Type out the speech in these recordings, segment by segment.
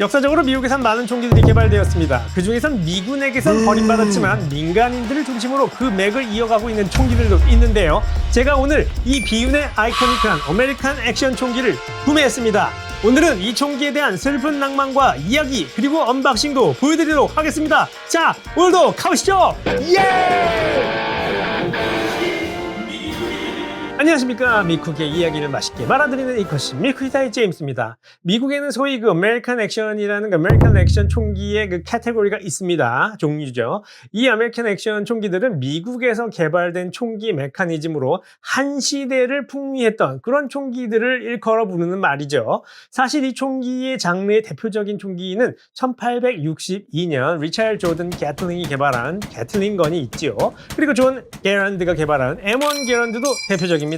역사적으로 미국에선 많은 총기들이 개발되었습니다. 그 중에선 미군에게선 버림받았지만 민간인들을 중심으로 그 맥을 이어가고 있는 총기들도 있는데요. 제가 오늘 이 비운의 아이코닉한 아메리칸 액션 총기를 구매했습니다. 오늘은 이 총기에 대한 슬픈 낭만과 이야기 그리고 언박싱도 보여드리도록 하겠습니다. 자, 오늘도 가보시죠. 예! 안녕하십니까 미쿡의 이야기를 맛있게 말아드리는 이컷이 미쿡이다의 제임스입니다. 미국에는 소위 그 아메리칸 액션이라는 그 아메리칸 액션 총기의 그 카테고리가 있습니다. 종류죠. 이 아메리칸 액션 총기들은 미국에서 개발된 총기 메커니즘으로 한 시대를 풍미했던 그런 총기들을 일컬어 부르는 말이죠. 사실 이 총기의 장르의 대표적인 총기는 1862년 리차드 조든 게틀링이 개발한 게틀링건이 있지요. 그리고 존 게런드가 개발한 M1 게런드도 대표적입니다.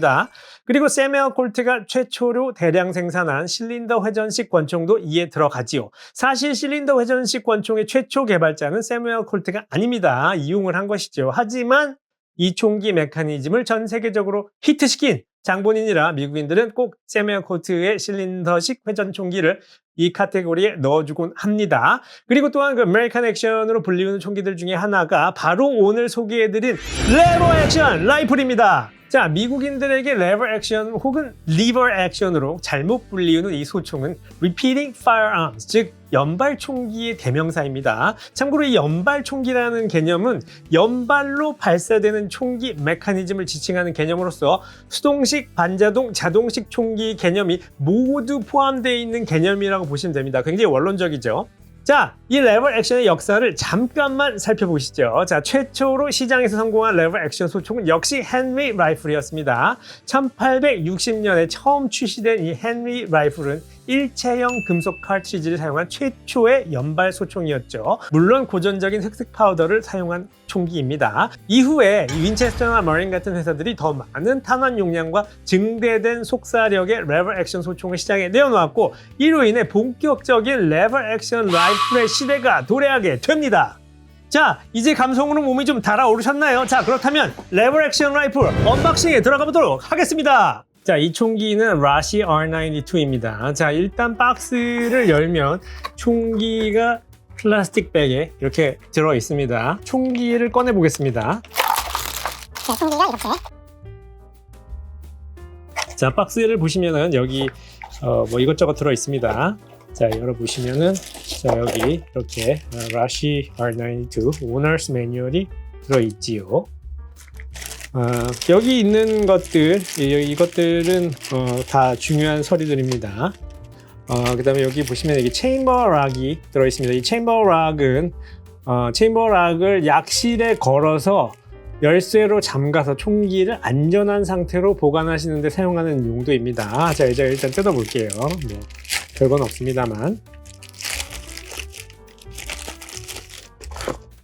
그리고 세메어 콜트가 최초로 대량 생산한 실린더 회전식 권총도 이에 들어가지요. 사실 실린더 회전식 권총의 최초 개발자는 세메어 콜트가 아닙니다. 이용을 한 것이죠. 하지만 이 총기 메커니즘을 전 세계적으로 히트시킨 장본인이라 미국인들은 꼭 세메어 콜트의 실린더식 회전 총기를 이 카테고리에 넣어주곤 합니다. 그리고 또한 그 아메리칸 액션으로 불리우는 총기들 중에 하나가 바로 오늘 소개해드린 레버 액션 라이플입니다. 자, 미국인들에게 레버 액션 혹은 리버 액션으로 잘못 불리우는 이 소총은 repeating firearms, 즉 연발 총기의 대명사입니다. 참고로 이 연발 총기라는 개념은 연발로 발사되는 총기 메커니즘을 지칭하는 개념으로서 수동식, 반자동, 자동식 총기 개념이 모두 포함되어 있는 개념이라고 보시면 됩니다. 굉장히 원론적이죠. 자, 이 레버 액션의 역사를 잠깐만 살펴보시죠. 자, 최초로 시장에서 성공한 레버 액션 소총은 역시 헨리 라이플이었습니다. 1860년에 처음 출시된 이 헨리 라이플은 일체형 금속 카트리지를 사용한 최초의 연발 소총이었죠. 물론 고전적인 흑색 파우더를 사용한 총기입니다. 이후에 이 윈체스터나 머린 같은 회사들이 더 많은 탄환 용량과 증대된 속사력의 레버 액션 소총을 시장에 내어놓았고 이로 인해 본격적인 레버 액션 라이 플의 시대가 도래하게 됩니다. 자, 이제 감성으로 몸이 좀 달아오르셨나요? 자, 그렇다면 레버 액션 라이플 언박싱에 들어가 보도록 하겠습니다. 자, 이 총기는 라시 R92입니다. 자, 일단 박스를 열면 총기가 플라스틱 백에 이렇게 들어 있습니다. 총기를 꺼내 보겠습니다. 네, 총기가 이렇게 자, 박스를 보시면은 여기 어, 뭐 이것저것 들어 있습니다. 자, 열어보시면은 자, 여기 이렇게 어, 라시 R92 오너스 매뉴얼이 들어 있지요. 어, 여기 있는 것들, 이, 이것들은 어, 다 중요한 서류들입니다. 어, 그 다음에 여기 보시면 여기 체인버 락이 들어 있습니다. 이 체인버 락은 어, 체인버 락을 약실에 걸어서 열쇠로 잠가서 총기를 안전한 상태로 보관하시는데 사용하는 용도입니다. 자, 이제 일단 뜯어볼게요. 뭐, 별건 없습니다만.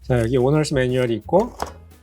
자, 여기 오너스 매뉴얼이 있고,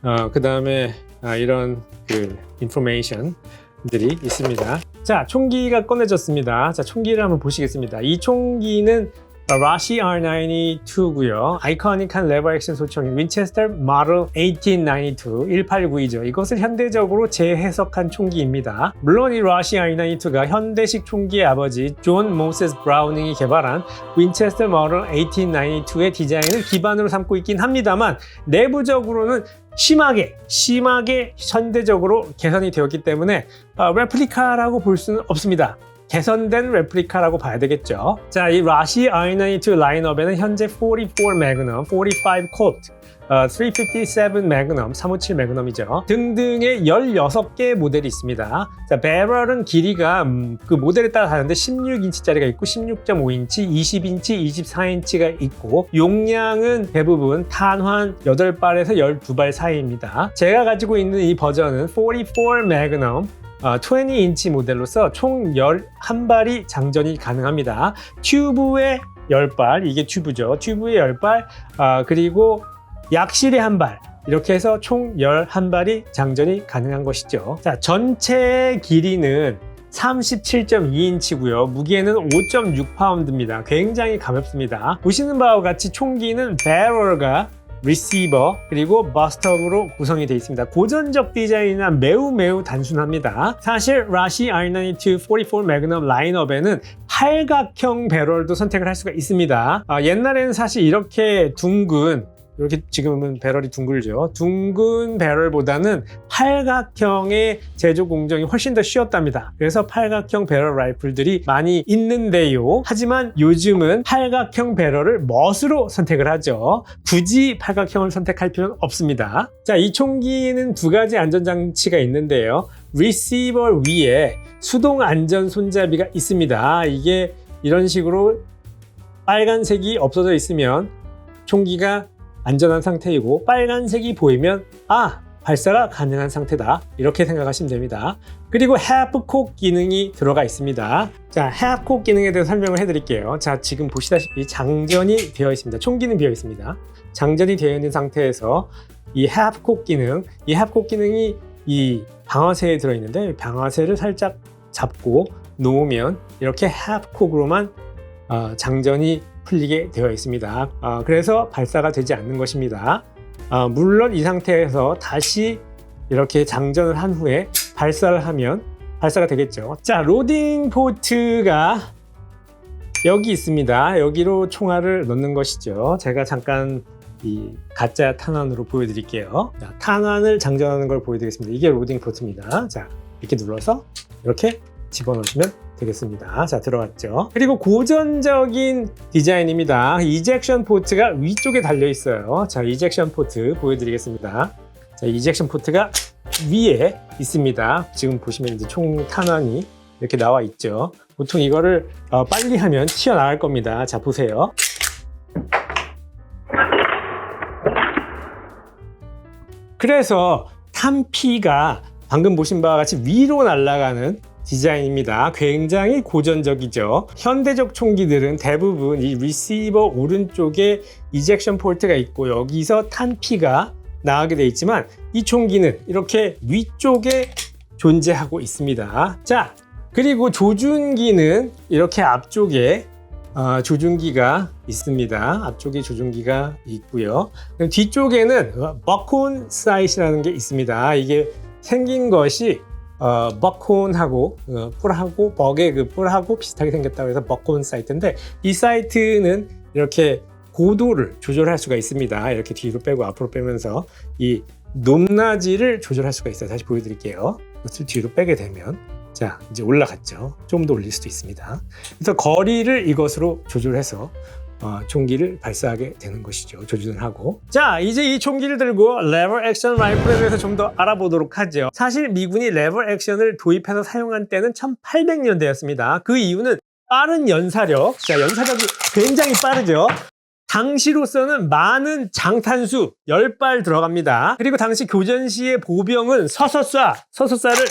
어, 그 다음에 아, 이런 그 인포메이션들이 있습니다. 자, 총기가 꺼내졌습니다. 자, 총기를 한번 보시겠습니다. 이 총기는 라시 R92고요. 아이코닉한 레버 액션 소총인 윈체스터 모델 1892, 1892죠. 이것을 현대적으로 재해석한 총기입니다. 물론 이 라시 R92가 현대식 총기의 아버지 존 모세스 브라우닝이 개발한 윈체스터 모델 1892의 디자인을 기반으로 삼고 있긴 합니다만 내부적으로는 심하게 심하게 현대적으로 개선이 되었기 때문에 어, 레플리카라고 볼 수는 없습니다. 개선된 레플리카라고 봐야 되겠죠. 자, 이 라시 R92 라인업에는 현재 44 매그넘, 45 콜트, 어, 357 매그넘, 357 매그넘이죠. 등등의 16개의 모델이 있습니다. 자, 배럴은 길이가 음, 그 모델에 따라 다른데 16인치짜리가 있고 16.5인치, 20인치, 24인치가 있고 용량은 대부분 탄환 8발에서 12발 사이입니다. 제가 가지고 있는 이 버전은 44 매그넘, 어, 20인치 모델로서 총 11발이 장전이 가능합니다. 튜브에 10발, 이게 튜브죠. 튜브에 10발, 아, 그리고 약실에 한 발. 이렇게 해서 총 11발이 장전이 가능한 것이죠. 자, 전체 길이는 37.2인치고요. 무게는 5.6파운드입니다. 굉장히 가볍습니다. 보시는 바와 같이 총기는 배럴가 리시버 그리고 버스트업으로 구성이 되어 있습니다. 고전적 디자인이나 매우 매우 단순합니다. 사실 라시 R92 44 매그넘 라인업에는 팔각형 배럴도 선택을 할 수가 있습니다. 아, 옛날에는 사실 이렇게 둥근 이렇게 지금은 배럴이 둥글죠. 둥근 배럴보다는 팔각형의 제조 공정이 훨씬 더 쉬웠답니다. 그래서 팔각형 배럴 라이플들이 많이 있는데요. 하지만 요즘은 팔각형 배럴을 멋으로 선택을 하죠. 굳이 팔각형을 선택할 필요는 없습니다. 자, 이 총기는 두 가지 안전장치가 있는데요. 리시버 위에 수동 안전 손잡이가 있습니다. 이게 이런 식으로 빨간색이 없어져 있으면 총기가 안전한 상태이고 빨간색이 보이면 아 발사가 가능한 상태다. 이렇게 생각하시면 됩니다. 그리고 해프콕 기능이 들어가 있습니다. 자 해프콕 기능에 대해서 설명을 해드릴게요. 자 지금 보시다시피 장전이 되어 있습니다. 총기는 비어 있습니다. 장전이 되어 있는 상태에서 이 해프콕 기능 이 해프콕 기능이 이 방아쇠에 들어있는데 방아쇠를 살짝 잡고 놓으면 이렇게 해프콕으로만 어, 장전이 풀리게 되어 있습니다. 어, 그래서 발사가 되지 않는 것입니다. 어, 물론 이 상태에서 다시 이렇게 장전을 한 후에 발사를 하면 발사가 되겠죠. 자, 로딩 포트가 여기 있습니다. 여기로 총알을 넣는 것이죠. 제가 잠깐 이 가짜 탄환으로 보여드릴게요. 자, 탄환을 장전하는 걸 보여드리겠습니다. 이게 로딩 포트입니다. 자, 이렇게 눌러서 이렇게 집어넣으시면 되겠습니다. 자, 들어갔죠. 그리고 고전적인 디자인입니다. 이젝션 포트가 위쪽에 달려 있어요. 자, 이젝션 포트 보여드리겠습니다. 자, 이젝션 포트가 위에 있습니다. 지금 보시면 이제 총 탄환이 이렇게 나와 있죠. 보통 이거를 어, 빨리 하면 튀어나갈 겁니다. 자, 보세요. 그래서 탄피가 방금 보신 바와 같이 위로 날아가는 디자인입니다. 굉장히 고전적이죠. 현대적 총기들은 대부분 이 리시버 오른쪽에 이젝션 포트가 있고 여기서 탄피가 나가게 돼 있지만 이 총기는 이렇게 위쪽에 존재하고 있습니다. 자, 그리고 조준기는 이렇게 앞쪽에 어, 조준기가 있습니다. 앞쪽에 조준기가 있고요. 뒤쪽에는 버콘 사이트라는 게 있습니다. 이게 생긴 것이 어, 버콘하고 어, 뿔하고 벅의 그 뿔하고 비슷하게 생겼다고 해서 버콘 사이트인데 이 사이트는 이렇게 고도를 조절할 수가 있습니다. 이렇게 뒤로 빼고 앞으로 빼면서 이 높낮이를 조절할 수가 있어요. 다시 보여드릴게요. 이것을 뒤로 빼게 되면 자 이제 올라갔죠. 좀 더 올릴 수도 있습니다. 그래서 거리를 이것으로 조절해서 어, 총기를 발사하게 되는 것이죠. 조준을 하고. 자, 이제 이 총기를 들고 레버 액션 라이플에 대해서 좀 더 알아보도록 하죠. 사실 미군이 레버 액션을 도입해서 사용한 때는 1800년대였습니다. 그 이유는 빠른 연사력. 자, 연사력이 굉장히 빠르죠. 당시로서는 많은 장탄수 10발 들어갑니다. 그리고 당시 교전 시의 보병은 서서 쏴, 서서 쏴를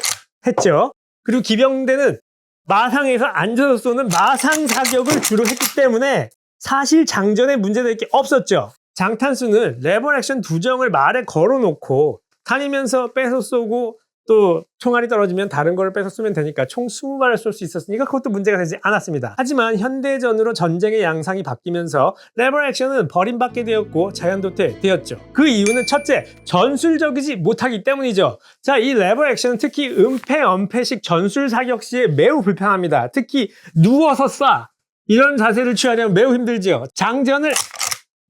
했죠. 그리고 기병대는 마상에서 앉아서 쏘는 마상 사격을 주로 했기 때문에 사실 장전에 문제될 게 없었죠. 장탄수는 레버 액션 두 정을 말에 걸어놓고 다니면서 뺏어 쏘고 또 총알이 떨어지면 다른 거를 뺏어 쏘면 되니까 총 20발을 쏠 수 있었으니까 그것도 문제가 되지 않았습니다. 하지만 현대전으로 전쟁의 양상이 바뀌면서 레버 액션은 버림받게 되었고 자연도태 되었죠. 그 이유는 첫째, 전술적이지 못하기 때문이죠. 자, 이 레버 액션은 특히 은폐, 은폐식 전술 사격 시에 매우 불편합니다. 특히 누워서 쏴. 이런 자세를 취하려면 매우 힘들지요. 장전을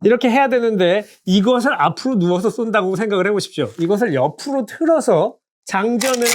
이렇게 해야 되는데 이것을 앞으로 누워서 쏜다고 생각을 해보십시오. 이것을 옆으로 틀어서 장전을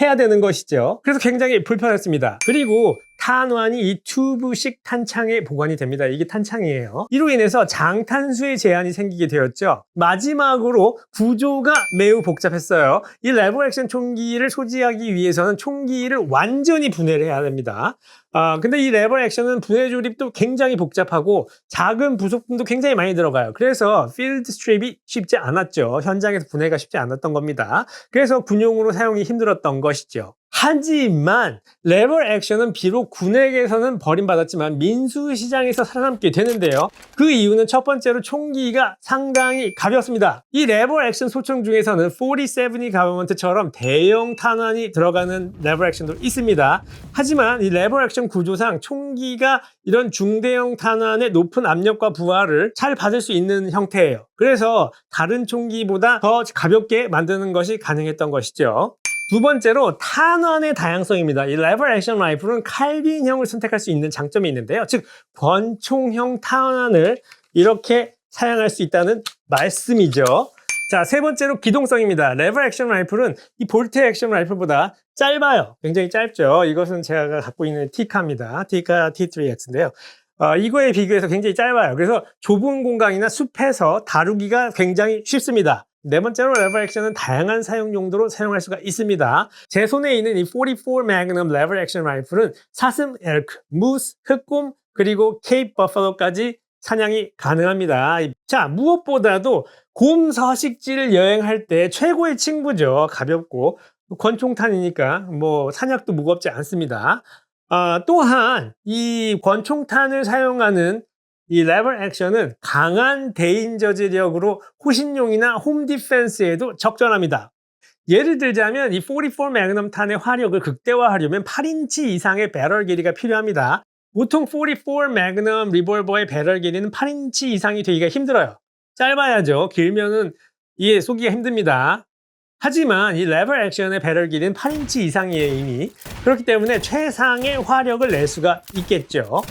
해야 되는 것이죠. 그래서 굉장히 불편했습니다. 그리고 탄환이 이 튜브식 탄창에 보관이 됩니다. 이게 탄창이에요. 이로 인해서 장탄수의 제한이 생기게 되었죠. 마지막으로 구조가 매우 복잡했어요. 이 레버 액션 총기를 소지하기 위해서는 총기를 완전히 분해를 해야 됩니다. 아, 근데 이 레버 액션은 분해 조립도 굉장히 복잡하고 작은 부속품도 굉장히 많이 들어가요. 그래서 필드 스트립이 쉽지 않았죠. 현장에서 분해가 쉽지 않았던 겁니다. 그래서 군용으로 사용이 힘들었던 있었던 것이죠. 하지만 레버 액션은 비록 군에게서는 버림받았지만 민수시장에서 살아남게 되는데요. 그 이유는 첫 번째로 총기가 상당히 가볍습니다. 이 레버 액션 소총 중에서는 47이 가버먼트처럼 대형 탄환이 들어가는 레버 액션도 있습니다. 하지만 이 레버 액션 구조상 총기가 이런 중대형 탄환의 높은 압력과 부하를 잘 받을 수 있는 형태예요. 그래서 다른 총기보다 더 가볍게 만드는 것이 가능했던 것이죠. 두 번째로 탄환의 다양성입니다. 이 레버 액션 라이플은 칼빈형을 선택할 수 있는 장점이 있는데요. 즉 권총형 탄환을 이렇게 사용할 수 있다는 말씀이죠. 자, 세 번째로 기동성입니다. 레버 액션 라이플은 이 볼트 액션 라이플보다 짧아요. 굉장히 짧죠. 이것은 제가 갖고 있는 티카입니다. 티카 T3X인데요. 어, 이거에 비교해서 굉장히 짧아요. 그래서 좁은 공간이나 숲에서 다루기가 굉장히 쉽습니다. 네 번째로 레버 액션은 다양한 사용 용도로 사용할 수가 있습니다. 제 손에 있는 이 44 매그넘 레버 액션 라이플은 사슴, 엘크, 무스, 흑곰, 그리고 케이프 버팔로까지 사냥이 가능합니다. 자, 무엇보다도 곰 서식지를 여행할 때 최고의 친구죠. 가볍고 권총탄이니까 뭐 사냥도 무겁지 않습니다. 아, 또한 이 권총탄을 사용하는 이 레버 액션은 강한 대인 저 지력으로 호신용이나 홈 디펜스에도 적절합니다. 예를 들자면 이 44 매그넘 탄의 화력을 극대화하려면 8인치 이상의 배럴 길이가 필요합니다. 보통 44 매그넘 리볼버의 배럴 길이는 8인치 이상이 되기가 힘들어요. 짧아야죠. 길면은 이해 쏘기가 힘듭니다. 하지만 이 레버 액션의 배럴 길이는 8인치 이상이에요 이미. 그렇기 때문에 최상의 화력을 낼 수가 있겠죠.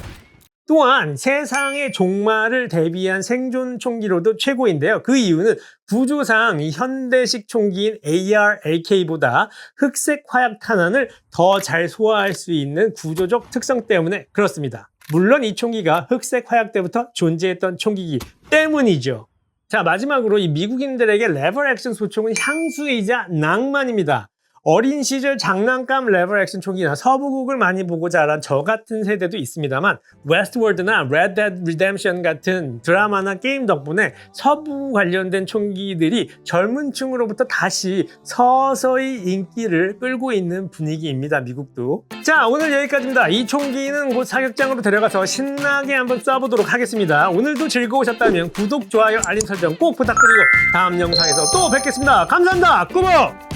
또한 세상의 종말을 대비한 생존 총기로도 최고인데요. 그 이유는 구조상 이 현대식 총기인 AR-AK보다 흑색 화약 탄환을 더 잘 소화할 수 있는 구조적 특성 때문에 그렇습니다. 물론 이 총기가 흑색 화약 때부터 존재했던 총기이기 때문이죠. 자, 마지막으로 이 미국인들에게 레버 액션 소총은 향수이자 낭만입니다. 어린 시절 장난감 레버 액션 총기나 서부국을 많이 보고 자란 저 같은 세대도 있습니다만 웨스트월드나 레드 데드 리뎀션 같은 드라마나 게임 덕분에 서부 관련된 총기들이 젊은 층으로부터 다시 서서히 인기를 끌고 있는 분위기입니다. 미국도. 자 오늘 여기까지입니다. 이 총기는 곧 사격장으로 데려가서 신나게 한번 쏴보도록 하겠습니다. 오늘도 즐거우셨다면 구독, 좋아요, 알림 설정 꼭 부탁드리고 다음 영상에서 또 뵙겠습니다. 감사합니다. 꾸벅!